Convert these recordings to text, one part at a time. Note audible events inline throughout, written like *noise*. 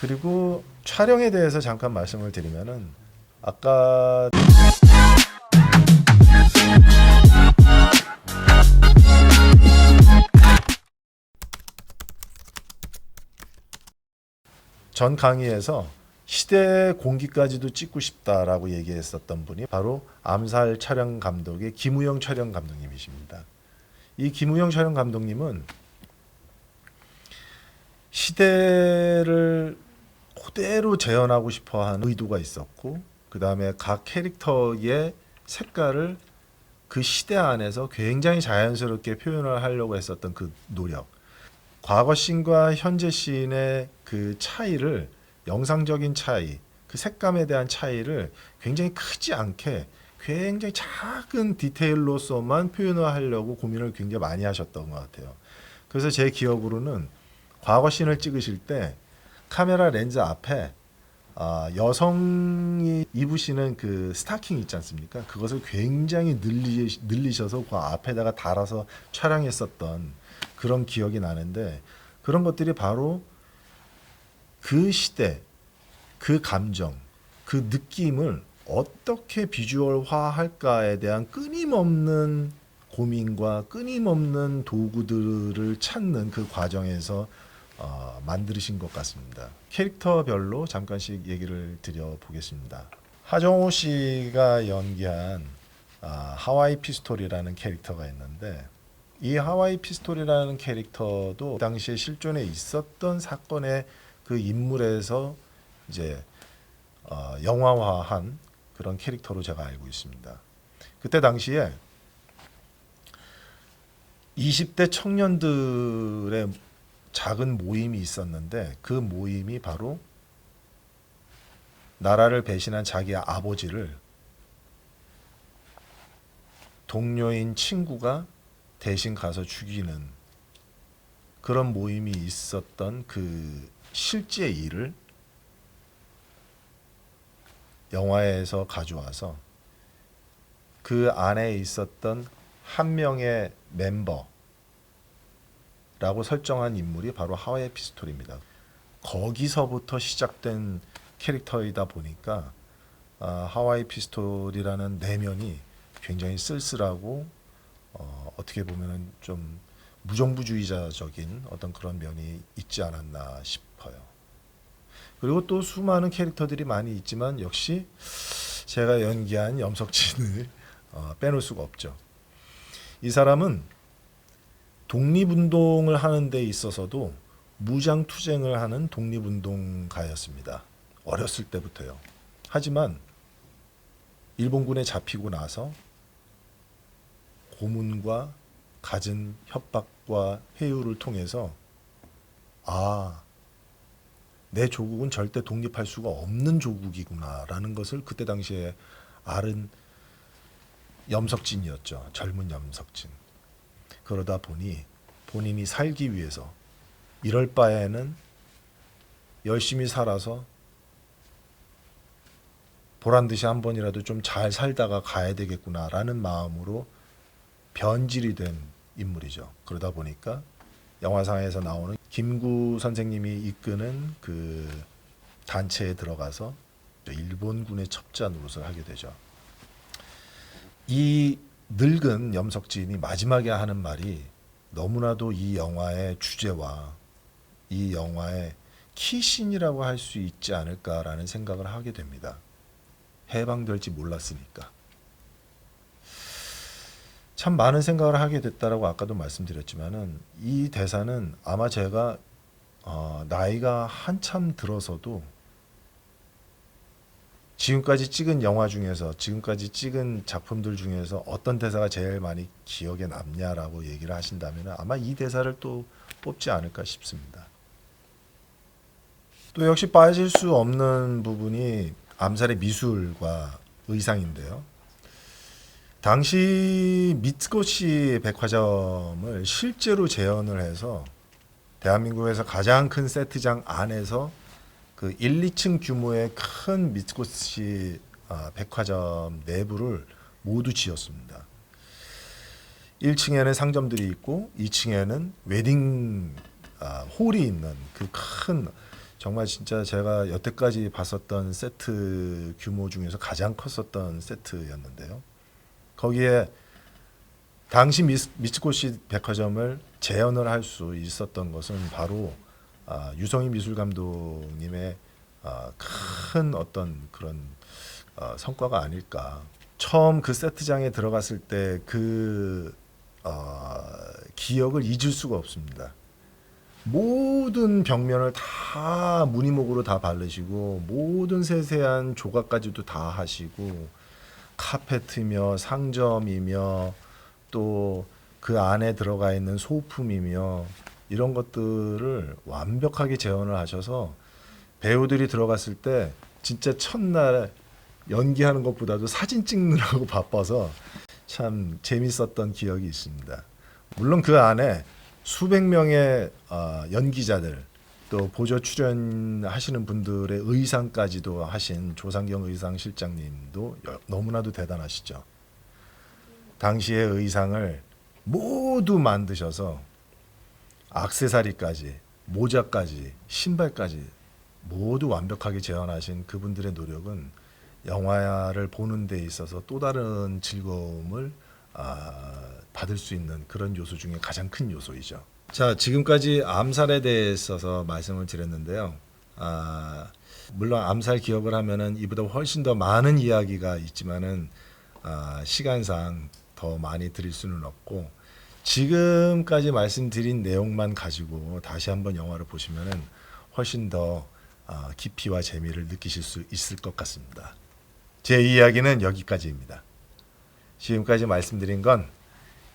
그리고 촬영에 대해서 잠깐 말씀을 드리면은 아까 전 강의에서 시대 공기까지도 찍고 싶다라고 얘기했었던 분이 바로 암살 촬영 감독의 김우영 촬영 감독님이십니다. 이 김우영 촬영 감독님은 시대를 그대로 재현하고 싶어 하는 의도가 있었고 그 다음에 각 캐릭터의 색깔을 그 시대 안에서 굉장히 자연스럽게 표현을 하려고 했었던 그 노력 과거 씬과 현재 씬의 그 차이를 영상적인 차이, 그 색감에 대한 차이를 굉장히 크지 않게 굉장히 작은 디테일로서만 표현을 하려고 고민을 굉장히 많이 하셨던 것 같아요. 그래서 제 기억으로는 과거 씬을 찍으실 때 카메라 렌즈 앞에 아, 여성이 입으시는 그 스타킹 있지 않습니까? 그것을 굉장히 늘리, 늘리셔서 그 앞에다가 달아서 촬영했었던 그런 기억이 나는데 그런 것들이 바로 그 시대, 그 감정, 그 느낌을 어떻게 비주얼화 할까에 대한 끊임없는 고민과 끊임없는 도구들을 찾는 그 과정에서 어, 만드신 것 같습니다. 캐릭터별로 잠깐씩 얘기를 드려보겠습니다. 하정우 씨가 연기한 아, 하와이 피스톨이라는 캐릭터가 있는데 이 하와이 피스톨이라는 캐릭터도 당시에 실존에 있었던 사건의 그 인물에서 이제 어, 영화화한 그런 캐릭터로 제가 알고 있습니다. 그때 당시에 20대 청년들의 작은 모임이 있었는데 그 모임이 바로 나라를 배신한 자기 아버지를 동료인 친구가 대신 가서 죽이는 그런 모임이 있었던 그 실제 일을 영화에서 가져와서 그 안에 있었던 한 명의 멤버 라고 설정한 인물이 바로 하와이 피스톨입니다. 거기서부터 시작된 캐릭터이다 보니까 아, 하와이 피스톨이라는 내면이 굉장히 쓸쓸하고 어, 어떻게 보면은 좀 무정부주의자적인 어떤 그런 면이 있지 않았나 싶어요. 그리고 또 수많은 캐릭터들이 많이 있지만 역시 제가 연기한 염석진을 어, 빼놓을 수가 없죠. 이 사람은 독립운동을 하는 데 있어서도 무장투쟁을 하는 독립운동가였습니다. 어렸을 때부터요. 하지만 일본군에 잡히고 나서 고문과 갖은 협박과 회유를 통해서 아, 내 조국은 절대 독립할 수가 없는 조국이구나라는 것을 그때 당시에 알은 염석진이었죠. 젊은 염석진. 그러다 보니 본인이 살기 위해서 이럴 바에는 열심히 살아서 보란 듯이 한 번이라도 좀 잘 살다가 가야 되겠구나라는 마음으로 변질이 된 인물이죠. 그러다 보니까 영화상에서 나오는 김구 선생님이 이끄는 그 단체에 들어가서 일본군의 첩자 노릇을 하게 되죠. 이 늙은 염석진이 마지막에 하는 말이 너무나도 이 영화의 주제와 이 영화의 키신이라고 할 수 있지 않을까라는 생각을 하게 됩니다. 해방될지 몰랐으니까. 참 많은 생각을 하게 됐다라고 아까도 말씀드렸지만은 이 대사는 아마 제가 어, 나이가 한참 들어서도 지금까지 찍은 영화 중에서 지금까지 찍은 작품들 중에서 어떤 대사가 제일 많이 기억에 남냐라고 얘기를 하신다면 아마 이 대사를 또 뽑지 않을까 싶습니다. 또 역시 빠질 수 없는 부분이 암살의 미술과 의상인데요. 당시 미츠코시 백화점을 실제로 재현을 해서 대한민국에서 가장 큰 세트장 안에서 그 1, 2층 규모의 큰 미츠코시 아, 백화점 내부를 모두 지었습니다. 1층에는 상점들이 있고 2층에는 웨딩 아, 홀이 있는 그 큰 정말 진짜 제가 여태까지 봤었던 세트 규모 중에서 가장 컸었던 세트였는데요. 거기에 당시 미츠코시 백화점을 재현을 할 수 있었던 것은 바로 아, 유성희 미술 감독님의 아, 큰 어떤 그런 어, 성과가 아닐까. 처음 그 세트장에 들어갔을 때그 어, 기억을 잊을 수가 없습니다. 모든 벽면을 다 무늬목으로 다 바르시고 모든 세세한 조각까지도 다 하시고 카페트며 상점이며 또 그 안에 들어가 있는 소품이며 이런 것들을 완벽하게 재현을 하셔서 배우들이 들어갔을 때 진짜 첫날 연기하는 것보다도 사진 찍느라고 *laughs* 바빠서 참 재밌었던 기억이 있습니다. 물론 그 안에 수백 명의 어, 연기자들 또 보조 출연하시는 분들의 의상까지도 하신 조상경 의상 실장님도 여- 너무나도 대단하시죠. 당시의 의상을 모두 만드셔서 악세사리까지 모자까지 신발까지 모두 완벽하게 재현하신 그분들의 노력은 영화를 보는 데 있어서 또 다른 즐거움을 아, 받을 수 있는 그런 요소 중에 가장 큰 요소이죠. 자, 지금까지 암살에 대해서 말씀을 드렸는데요. 아, 물론 암살 기억을 하면은 이보다 훨씬 더 많은 이야기가 있지만은 아, 시간상 더 많이 드릴 수는 없고 지금까지 말씀드린 내용만 가지고 다시 한번 영화를 보시면은 훨씬 더 아, 깊이와 재미를 느끼실 수 있을 것 같습니다. 제 이야기는 여기까지입니다. 지금까지 말씀드린 건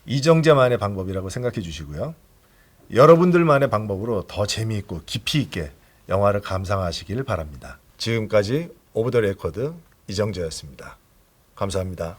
이정재만의 방법이라고 생각해 주시고요. 여러분들만의 방법으로 더 재미있고 깊이 있게 영화를 감상하시길 바랍니다. 지금까지 오브 더 레코드 이정재였습니다. 감사합니다.